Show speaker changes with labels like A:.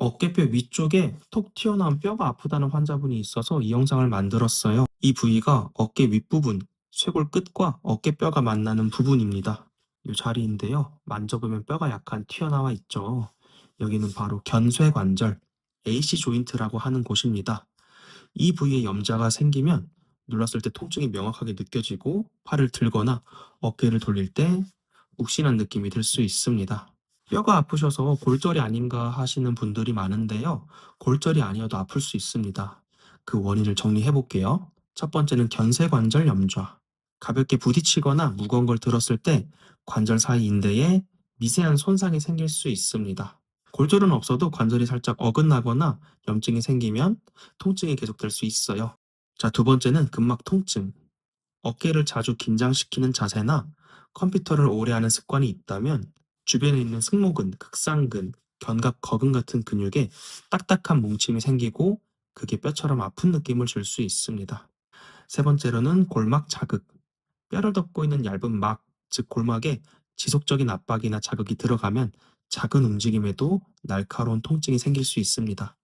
A: 어깨뼈 위쪽에 톡 튀어나온 뼈가 아프다는 환자분이 있어서 이 영상을 만들었어요. 이 부위가 어깨 윗부분, 쇄골 끝과 어깨뼈가 만나는 부분입니다. 이 자리인데요. 만져보면 뼈가 약간 튀어나와 있죠. 여기는 바로 견쇄관절, AC 조인트라고 하는 곳입니다. 이 부위에 염자가 생기면 눌렀을 때 통증이 명확하게 느껴지고 팔을 들거나 어깨를 돌릴 때 욱신한 느낌이 들 수 있습니다. 뼈가 아프셔서 골절이 아닌가 하시는 분들이 많은데요. 골절이 아니어도 아플 수 있습니다. 그 원인을 정리해 볼게요. 첫 번째는 견쇄관절 염좌. 가볍게 부딪히거나 무거운 걸 들었을 때 관절 사이 인대에 미세한 손상이 생길 수 있습니다. 골절은 없어도 관절이 살짝 어긋나거나 염증이 생기면 통증이 계속될 수 있어요. 자, 두 번째는 근막 통증. 어깨를 자주 긴장시키는 자세나 컴퓨터를 오래 하는 습관이 있다면 주변에 있는 승모근, 극상근, 견갑, 거근 같은 근육에 딱딱한 뭉침이 생기고 그게 뼈처럼 아픈 느낌을 줄 수 있습니다. 세 번째로는 골막 자극. 뼈를 덮고 있는 얇은 막, 즉 골막에 지속적인 압박이나 자극이 들어가면 작은 움직임에도 날카로운 통증이 생길 수 있습니다.